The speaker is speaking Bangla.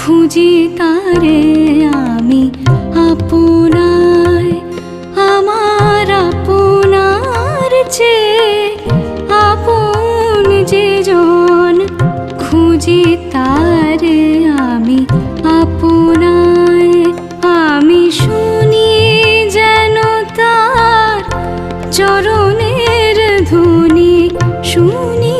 খুঁজি তারে আমি আপনায় আমার আপনার চেয়ে আপন যে জন। খুঁজি তারে আমি আপনায় আমি শুনি যেন তার চরণের ধ্বনি, শুনি